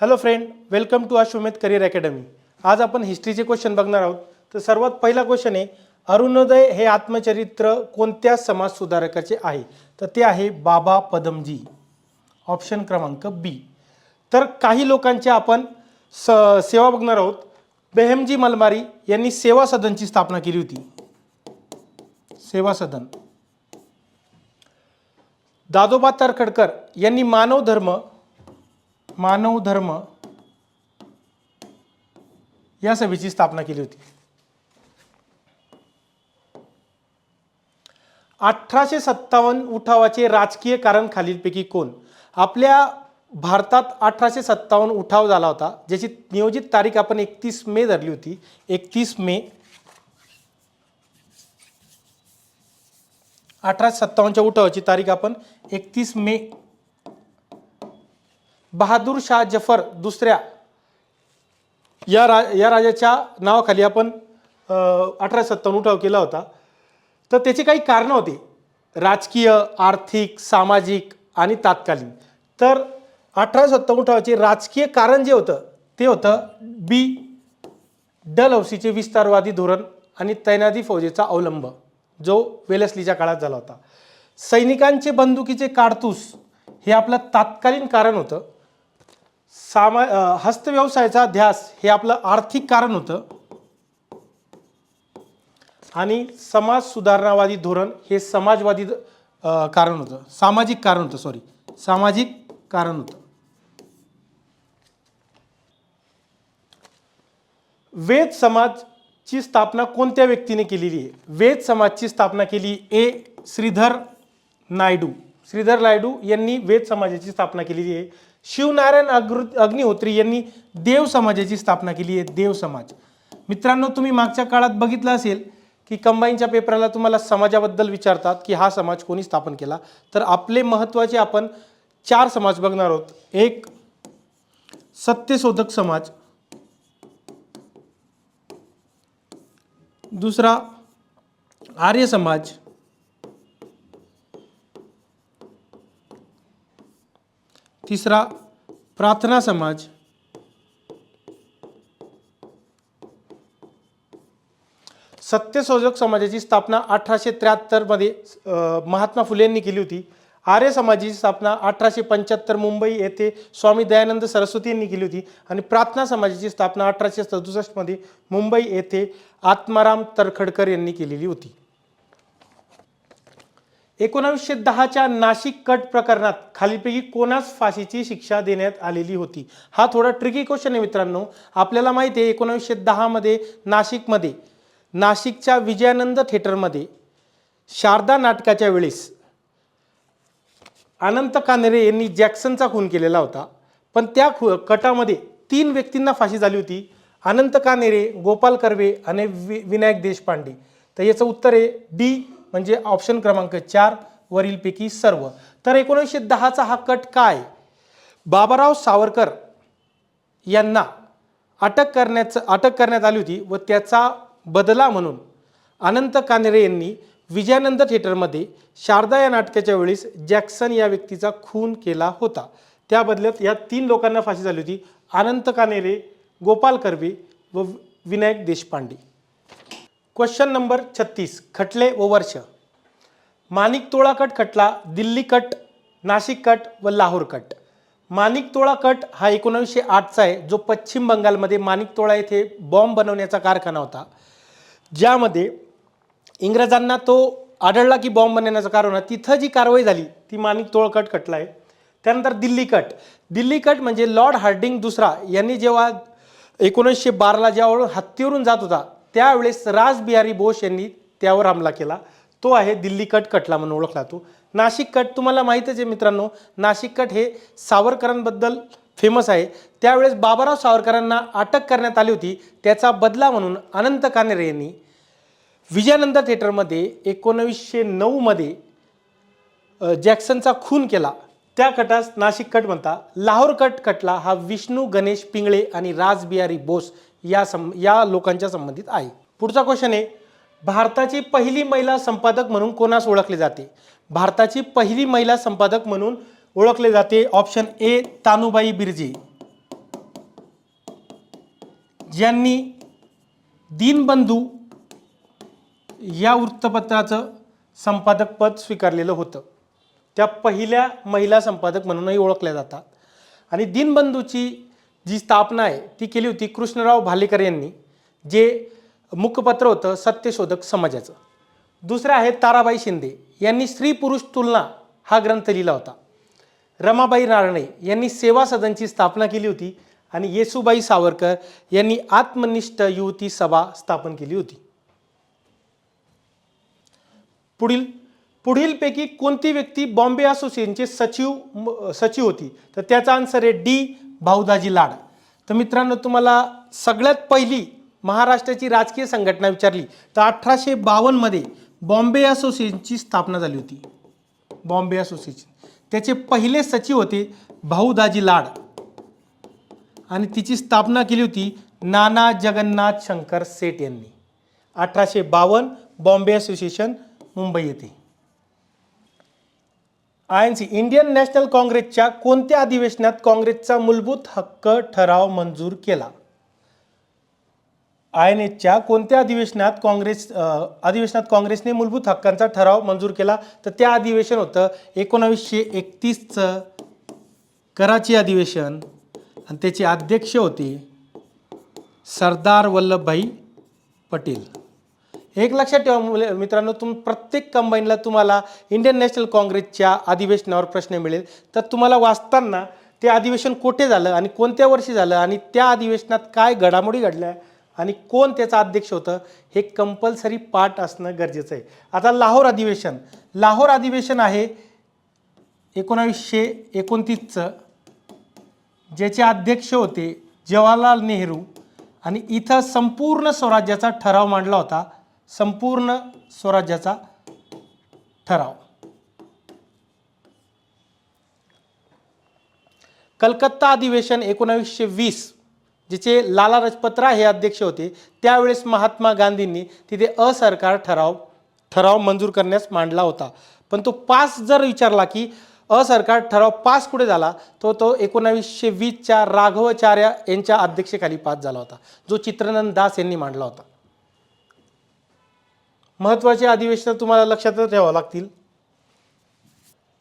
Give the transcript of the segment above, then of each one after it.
Hello friend welcome to Ashwamedh career academy आज आपण हिस्ट्रीचे question बघणार आहोत. तर सर्वात पहिला क्वेश्चन आहे अरुणोदय हे आत्मचरित्र कोणत्या समाज सुधारकाचे आहे? तर ते आहे बाबा पदमजी. ऑप्शन क्रमांक बी तर काही लोकांचे आपण स सेवा बघणार आहोत. बेहमजी मलमारी यांनी सेवा सदनची स्थापना केली होती. सेवा सदन. दादोबा तरखडकर यांनी मानव धर्म मानव धर्म या सभेची स्थापना केली होती. अठराशे सत्तावन्न उठावाचे राजकीय कारण खालीलपैकी कोण? आपल्या भारतात अठराशे सत्तावन्न उठाव झाला होता ज्याची नियोजित तारीख आपण एकतीस मे धरली होती. एकतीस मे अठराशे सत्तावन्नच्या उठावाची तारीख आपण एकतीस मे बहादूर शाह जफर दुसऱ्या. या रा या राजाच्या नावाखाली आपण अठरा सत्तावन्न उठाव केला होता. तर त्याची काही कारणं होती. राजकीय आर्थिक सामाजिक आणि तात्कालीन. तर अठरा सत्तावन्न उठावाचे राजकीय कारण जे होतं ते होतं बी डलहौसीचे विस्तारवादी धोरण आणि तैनाती फौजेचा अवलंब जो वेलसलीच्या काळात झाला होता. सैनिकांचे बंदुकीचे काडतूस हे आपलं तात्कालीन कारण होतं. सामा हस्तव्यवसायाचा ध्यास हे आपलं आर्थिक कारण होतं. आणि समाज सुधारणावादी धोरण हे समाजवादी कारण होतं. सामाजिक कारण होतं सॉरी सामाजिक कारण होतं. वेद समाजची स्थापना कोणत्या व्यक्तीने केलेली आहे? वेद समाजची स्थापना केली ए. श्रीधर नायडू. श्रीधर नायडू यांनी वेद समाजाची स्थापना केलेली आहे. शिवनारायण अग्र अग्निहोत्री यांनी देव समाजाची स्थापना केली आहे देव समाज. मित्रांनो तुम्ही मागच्या काळात बघितलं असेल की कंबाईनच्या पेपराला तुम्हाला समाजाबद्दल विचारतात की हा समाज कोणी स्थापन केला? तर आपले महत्त्वाचे आपण चार समाज बघणार आहोत. एक सत्यशोधक समाज. दुसरा आर्य समाज. तिसरा प्रार्थना समाज। सत्यशोधक समाजाची स्थापना अठराशे त्र्याहत्तरमध्ये महात्मा फुले यांनी केली होती. आर्य समाजाची स्थापना अठराशे पंच्याहत्तर मुंबई येथे स्वामी दयानंद सरस्वती यांनी केली होती. आणि प्रार्थना समाजाची स्थापना अठराशे सदुसष्टमध्ये मुंबई येथे आत्माराम तरखडकर यांनी केलेली होती. एकोणावीसशे दहाच्या नाशिक कट प्रकरणात खालीलपैकी कोणास फाशीची शिक्षा देण्यात आलेली होती? हा थोडा ट्रिकी क्वेश्चन आहे मित्रांनो. आपल्याला माहिती आहे एकोणावीसशे दहामध्ये नाशिकमध्ये नाशिकच्या विजयानंद थिएटरमध्ये शारदा नाटकाच्या वेळेस अनंत कानेरे यांनी जॅक्सनचा खून केलेला होता. पण त्या खु कटामध्ये तीन व्यक्तींना फाशी झाली होती. अनंत कानेरे गोपाल कर्वे आणि वि विनायक देशपांडे. तर याचं उत्तर आहे डी. म्हणजे ऑप्शन क्रमांक चार वरीलपैकी सर्व. तर एकोणीसशे दहाचा हा कट काय? बाबाराव सावरकर यांना अटक करण्याचं अटक करण्यात आली होती व त्याचा बदला म्हणून अनंत कानेरे यांनी विजयानंद थिएटरमध्ये शारदा या नाटकाच्या वेळेस जॅक्सन या व्यक्तीचा खून केला होता. त्या बदल्यात या तीन लोकांना फाशी झाली होती. अनंत कानेरे गोपाल कर्वे व विनायक देशपांडे. क्वेश्चन नंबर छत्तीस खटले व वर्ष. माणिक तोळा कट खटला दिल्ली कट नाशिक कट व Lahore cut Maniktola cut हा एकोणावीसशे आठचा आहे जो पश्चिम बंगालमध्ये माणिक तोळा येथे बॉम्ब बनवण्याचा कारखाना होता. ज्यामध्ये इंग्रजांना तो आढळला की बॉम्ब बनवण्याचं कारण होता. तिथं जी कारवाई झाली ती माणिक तोळ कट खटला आहे. त्यानंतर दिल्ली कट दिल्ली कट म्हणजे लॉर्ड हार्डिंग दुसरा. यांनी जेव्हा एकोणीसशे बाराला ज्यावर हत्तीवरून जात होता त्यावेळेस राजबिहारी बोस यांनी त्यावर हमला केला. तो आहे दिल्ली कट कटला म्हणून ओळखला तो. नाशिक कट तुम्हाला माहीतच आहे मित्रांनो नाशिक कट हे सावरकरांबद्दल फेमस आहे. त्यावेळेस बाबाराव सावरकरांना अटक करण्यात आली होती. त्याचा बदला म्हणून अनंत कानेरे यांनी विजयानंद थिएटरमध्ये एकोणवीसशे नऊमध्ये जॅक्सनचा खून केला. त्या कटास नाशिक कट म्हणता लाहोर कट कटला हा विष्णू गणेश पिंगळे आणि राजबिहारी बोस या सं या लोकांच्या संबंधित आहे. पुढचा क्वेश्चन आहे भारताची पहिली महिला संपादक म्हणून कोणास ओळखले जाते? भारताची पहिली महिला संपादक म्हणून ओळखले जाते ऑप्शन ए तानुबाई बिर्जे. ज्यांनी दीनबंधू या वृत्तपत्राचं संपादक पद स्वीकारलेलं होतं. त्या पहिल्या महिला संपादक म्हणूनही ओळखल्या जातात. आणि दीनबंधूची जी स्थापना आहे ती केली होती कृष्णराव भालेकर यांनी जे मुखपत्र होतं सत्यशोधक समाजाचं. दुसरं आहे ताराबाई शिंदे. यांनी स्त्री पुरुष तुलना हा ग्रंथ लिहिला होता. रमाबाई नारणे यांनी सेवा सदनची स्थापना केली होती आणि येसुबाई सावरकर यांनी आत्मनिष्ठ युवती सभा स्थापन केली होती. पुढील पुढीलपैकी कोणती व्यक्ती बॉम्बे असोसिएशनचे सचिव सचिव होती? तर त्याचा आन्सर आहे डी भाऊदाजी लाड. तर मित्रांनो तुम्हाला सगळ्यात पहिली महाराष्ट्राची राजकीय संघटना विचारली तर अठराशे बावन्नमध्ये बॉम्बे असोसिएशनची स्थापना झाली होती. बॉम्बे असोसिएशन. त्याचे पहिले सचिव होते भाऊदाजी लाड. आणि तिची स्थापना केली होती नाना जगन्नाथ शंकर सेठ यांनी. अठराशे बावन्न बॉम्बे असोसिएशन मुंबई येथे. I N C Indian National काँग्रेसच्या कोणत्या अधिवेशनात काँग्रेसचा मूलभूत हक्क ठराव मंजूर केला? आय एन एचच्या कोणत्या अधिवेशनात काँग्रेस अधिवेशनात काँग्रेसने मूलभूत हक्कांचा ठराव मंजूर केला? तर त्या अधिवेशन होतं एकोणावीसशे एकतीसचं कराची अधिवेशन. आणि त्याचे अध्यक्ष होते सरदार वल्लभभाई पटेल. एक लक्षात ठेवा मित्रांनो तुम प्रत्येक कंबाईनला तुम्हाला इंडियन नॅशनल काँग्रेसच्या अधिवेशनावर प्रश्न मिळेल. तर तुम्हाला वाचताना ते अधिवेशन कोठे झालं आणि कोणत्या वर्षी झालं आणि त्या अधिवेशनात काय घडामोडी घडल्या आणि कोण त्याचं अध्यक्ष होतं हे कंपल्सरी पाठ असणं गरजेचं आहे. आता लाहोर अधिवेशन. लाहोर अधिवेशन आहे एकोणावीसशे एकोणतीसचं. ज्याचे अध्यक्ष होते जवाहरलाल नेहरू आणि इथं संपूर्ण स्वराज्याचा ठराव मांडला होता. संपूर्ण स्वराज्याचा ठराव. कलकत्ता अधिवेशन एकोणावीसशे वीस जिचे लाला लजपत हे अध्यक्ष होते त्यावेळेस महात्मा गांधींनी तिथे असरकार ठराव ठराव मंजूर करण्यास मांडला होता. पण तो पास जर विचारला की असरकार ठराव पास कुठे झाला तो तो एकोणावीसशे वीसच्या राघवाचार्य यांच्या अध्यक्षेखाली पास झाला होता जो चित्रनंद दास यांनी मांडला होता. महत्त्वाचे अधिवेशन तुम्हाला लक्षातच ठेवावं लागतील.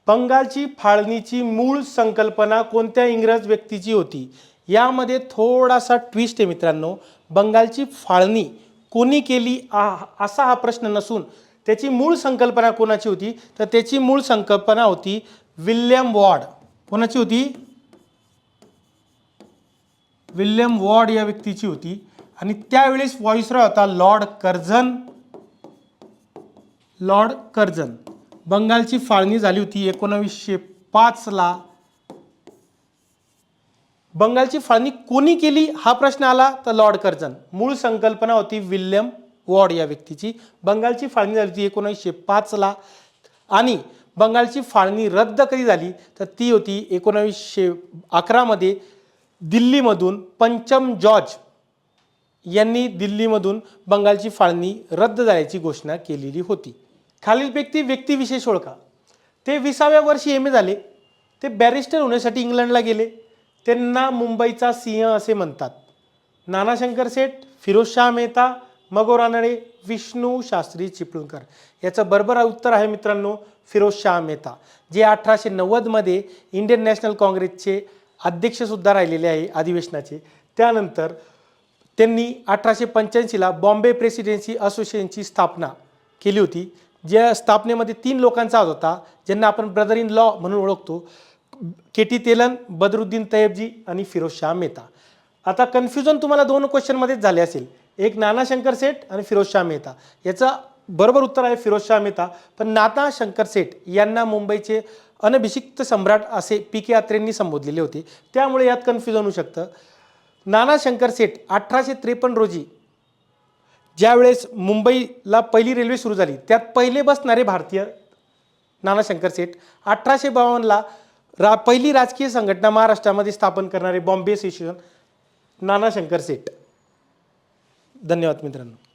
बंगालची फाळणीची मूळ संकल्पना कोणत्या इंग्रज व्यक्तीची होती? यामध्ये थोडासा ट्विस्ट आहे मित्रांनो. बंगालची फाळणी कोणी केली आ- असा हा प्रश्न नसून त्याची मूळ संकल्पना कोणाची होती? तर त्याची मूळ संकल्पना होती विल्यम वॉर्ड. कोणाची होती? विल्यम वॉर्ड या व्यक्तीची होती. आणि त्यावेळेस व्हॉइसरॉय होता लॉर्ड कर्झन. Lord Curzon. बंगालची फाळणी झाली होती एकोणावीसशे पाचला बंगालची फाळणी कोणी केली? हा प्रश्न आला तर लॉर्ड कर्जन. मूळ संकल्पना होती विल्यम वॉर्ड या व्यक्तीची. बंगालची फाळणी झाली होती एकोणीसशे पाचला आणि बंगालची फाळणी रद्द कधी झाली? तर ती होती एकोणावीसशे अकरामध्ये दिल्लीमधून पंचम जॉर्ज यांनी दिल्लीमधून बंगालची फाळणी रद्द झाल्याची घोषणा केलेली होती. खालीलपैकी व्यक्तिविशेष ओळखा. ते विसाव्या वर्षी एम ए झाले. ते बॅरिस्टर होण्यासाठी इंग्लंडला गेले. त्यांना मुंबईचा सिंह असे म्हणतात. नानाशंकर सेठ फिरोजशाह मेहता मगो रानडे विष्णू शास्त्री चिपळूणकर. याचं बरोबर उत्तर आहे मित्रांनो फिरोजशाह मेहता जे अठराशे नव्वदमध्ये इंडियन नॅशनल काँग्रेसचे अध्यक्षसुद्धा राहिलेले आहे अधिवेशनाचे. त्यानंतर त्यांनी अठराशे पंच्याऐंशीला बॉम्बे प्रेसिडेन्सी असोसिएशनची स्थापना केली होती. ज्या स्थापनेमध्ये तीन लोकांचा आज होता ज्यांना आपण ब्रदर इन लॉ म्हणून ओळखतो के टी तेलन बदरुद्दीन तय्यबजी आणि फिरोजशाह मेहता. आता कन्फ्युजन तुम्हाला दोन क्वेश्चनमध्येच झाले असेल. एक नाना शंकर सेठ आणि फिरोजशाह मेहता. याचं बरोबर उत्तर आहे फिरोजशाह मेहता. पण नाना शंकर सेठ यांना मुंबईचे अनभिषिक्त सम्राट असे पी के यात्रेंनी संबोधलेले होते. त्यामुळे यात कन्फ्युजन होऊ शकतं. नाना शंकर सेठ अठराशे त्रेपन्न रोजी ज्यावेळेस मुंबईला पहिली रेल्वे सुरू झाली त्यात पहिले बसणारे भारतीय नानाशंकर सेठ अठराशे बावन्नला रा पहिली राजकीय संघटना महाराष्ट्रामध्ये स्थापन करणारे बॉम्बे सेशन नानाशंकर सेठ. धन्यवाद मित्रांनो.